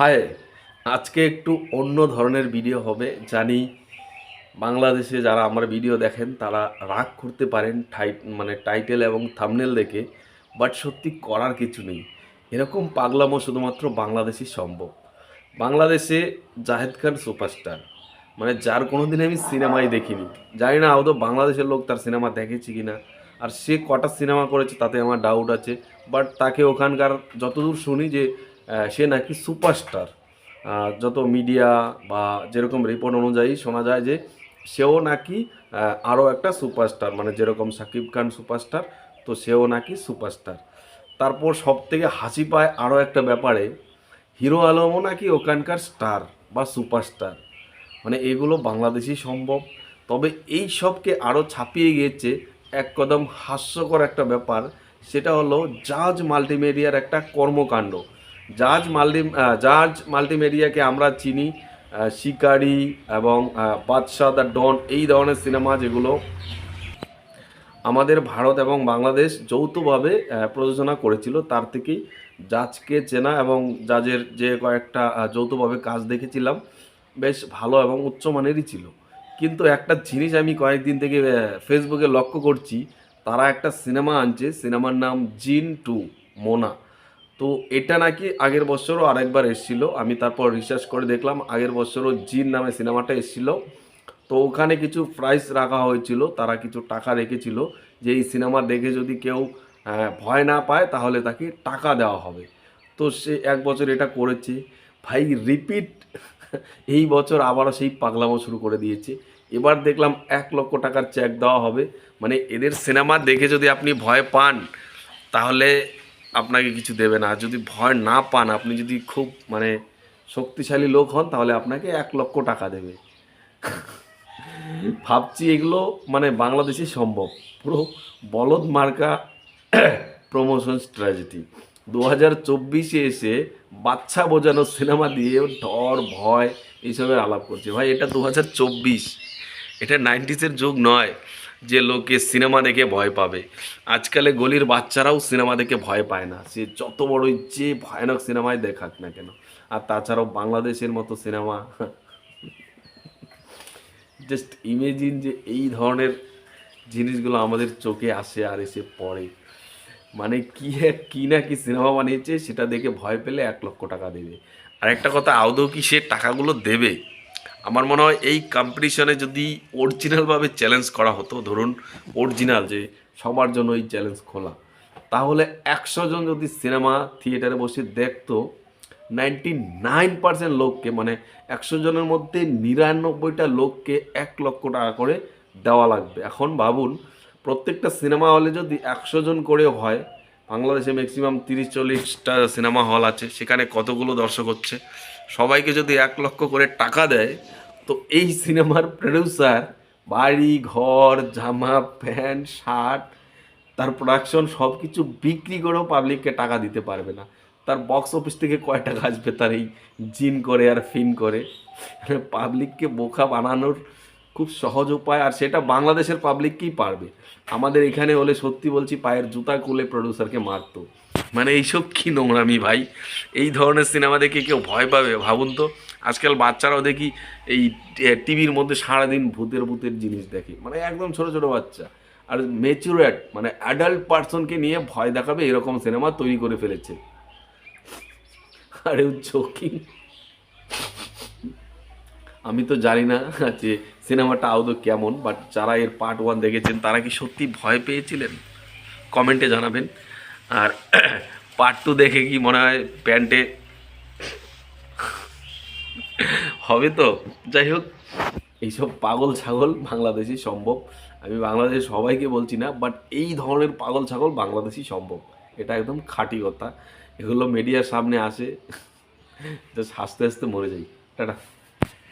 High আজকে একটু অন্য ধরনের ভিডিও হবে। জানি বাংলাদেশে যারা আমার ভিডিও দেখেন, তারা রাগ করতে পারেন টাই মানে টাইটেল এবং থামনেল দেখে বাট সত্যি করার কিছু নেই। এরকম পাগলামো শুধুমাত্র বাংলাদেশই সম্ভব। বাংলাদেশে জাহেদ খান সুপারস্টার মানে যার কোনো দিন আমি সিনেমাই দেখিনি। জানি না আদৌ বাংলাদেশের লোক তার সিনেমা দেখেছি কি না আর সে কটা সিনেমা করেছে তাতে আমার ডাউট আছে। বাট তাকে ওখানকার যতদূর শুনি যে সে নাকি সুপারস্টার। যত মিডিয়া বা যেরকম রিপোর্ট অনুযায়ী শোনা যায় যে সেও নাকি আরও একটা সুপারস্টার মানে যেরকম সাকিব খান সুপারস্টার, তো সেও নাকি সুপারস্টার। তারপর সব থেকে হাসি পায় আরও একটা ব্যাপারে, হিরো আলমও নাকি ওখানকার স্টার বা সুপারস্টার। মানে এগুলো বাংলাদেশই সম্ভব। তবে এই সবকে আরও ছাপিয়ে গিয়েছে এক কদম হাস্যকর একটা ব্যাপার, সেটা হলো জাজ মাল্টিমিডিয়ার একটা কর্মকাণ্ড। জাজ মাল্টি জাজ মাল্টিমিডিয়াকে আমরা চিনি শিকারি এবং বাদশাহ দ্য ডন, এই ধরনের সিনেমা যেগুলো আমাদের ভারত এবং বাংলাদেশ যৌথভাবে প্রযোজনা করেছিল, তার থেকেই জাজকে চেনা এবং জাজের যে কয়েকটা যৌথভাবে কাজ দেখেছিলাম, বেশ ভালো এবং উচ্চমানেরই ছিল। কিন্তু একটা জিনিস আমি কয়েকদিন থেকে ফেসবুকে লক্ষ্য করছি, তারা একটা সিনেমা আনছে, সিনেমার নাম জিন টু, মোনা। তো এটা নাকি আগের বছরও আরেকবার এসেছিল। আমি তারপর রিসার্চ করে দেখলাম, আগের বছরও জিন নামে সিনেমাটা এসেছিল। তো ওখানে কিছু প্রাইস রাখা হয়েছিল, তারা কিছু টাকা রেখেছিল যে এই সিনেমা দেখে যদি কেউ ভয় না পায় তাহলে তাকে টাকা দেওয়া হবে। তো সে এক বছর এটা করেছে। ভাই রিপিট এই বছর আবারও সেই পাগলামো শুরু করে দিয়েছে। এবার দেখলাম এক লক্ষ টাকার চেক দেওয়া হবে। মানে এদের সিনেমা দেখে যদি আপনি ভয় পান, তাহলে আপনাকে কিছু দেবে না। যদি ভয় না পান, আপনি যদি খুব মানে শক্তিশালী লোক হন, তাহলে আপনাকে এক লক্ষ টাকা দেবে। ভাবছি এগুলো মানে বাংলাদেশে সম্ভব। পুরো বলদ মার্কা প্রমোশন স্ট্র্যাটেজি দু হাজার চব্বিশে এসে বাচ্চা বোঝানো সিনেমা দিয়ে ডর, ভয়, এইসবের আলাপ করছে। ভাই, এটা দু হাজার চব্বিশ। এটা নাইনটিসের যুগ নয়। যে লোকে সিনেমা দেখে ভয় পাবে। আজকালে গলির বাচ্চারাও সিনেমা দেখে ভয় পায় না। সে যত বড়ই যে ভয়ানক সিনেমায় দেখাক না কেন। আর তাছাড়াও বাংলাদেশের মতো সিনেমা জাস্ট ইমেজিন যে এই ধরনের জিনিসগুলো আমাদের চোখে আসে আর এসে পড়ে। মানে কি কি না কি সিনেমা বানিয়েছে সেটা দেখে ভয় পেলে এক লক্ষ টাকা দেবে। আর একটা কথা, আদৌ কি সে টাকাগুলো দেবে? আমার মনে হয় এই কম্পিটিশনে যদি অরিজিনালভাবে চ্যালেঞ্জ করা হতো, ধরুন অরিজিনাল যে সবার জন্য এই চ্যালেঞ্জ খোলা, তাহলে একশো জন যদি সিনেমা থিয়েটারে বসে দেখতো নাইনটি নাইন পার্সেন্ট লোককে মানে একশো জনের মধ্যে নিরানব্বইটা লোককে এক লক্ষ টাকা করে দেওয়া লাগবে। এখন ভাবুন, প্রত্যেকটা সিনেমা হলে যদি একশো জন করে হয় বাংলাদেশে ম্যাক্সিমাম তিরিশ চল্লিশটা সিনেমা হল আছে, সেখানে কতগুলো দর্শক হচ্ছে। সবাইকে যদি এক লক্ষ করে টাকা দেয়, তো এই সিনেমার প্রডিউসার বাড়ি, ঘর, জামা, প্যান্ট, শার্ট, তার প্রোডাকশন সব কিছু বিক্রি করেও পাবলিককে টাকা দিতে পারবে না। তার বক্স অফিস থেকে কয় টাকা আসবে তার এই জিন করে আর ফিন করে? পাবলিককে বোকা বানানোর খুব সহজ উপায়, আর সেটা বাংলাদেশের পাবলিককেই পারবে। আমাদের এখানে হলে সত্যি বলছি পায়ের জুতা খুলে প্রডিউসারকে মারতো। মানে এইসব কি নোংরামি ভাই? এই ধরনের সিনেমা দেখে কেউ ভয় পাবে, ভাবুন তো। আজকাল বাচ্চারাও দেখি এই টিভির মধ্যে সারাদিন ভূতের ভূতের জিনিস দেখে। মানে একদম ছোট ছোট বাচ্চা। আর মেচুরেট মানে অ্যাডাল্ট পার্সনকে নিয়ে ভয় দেখাবে এরকম সিনেমা তৈরি করে ফেলেছে। আরে জোকিং আমি তো জানি না যে সিনেমাটা আদৌ কেমন বাট যারা এর পার্ট ওয়ান দেখেছেন, তারা কি সত্যি ভয় পেয়েছিলেন? কমেন্টে জানাবেন। আর পার্ট টু দেখে কি মনে হয় প্যান্টে হবে তো? যাই হোক, এইসব পাগল ছাগল বাংলাদেশই সম্ভব। আমি বাংলাদেশ সবাইকে বলছি না বাট এই ধরনের পাগল ছাগল বাংলাদেশই সম্ভব। এটা একদম খাঁটি কথা। এগুলো মিডিয়ার সামনে আসে জাস্ট হাসতে হাসতে মরে যাই। টাটা।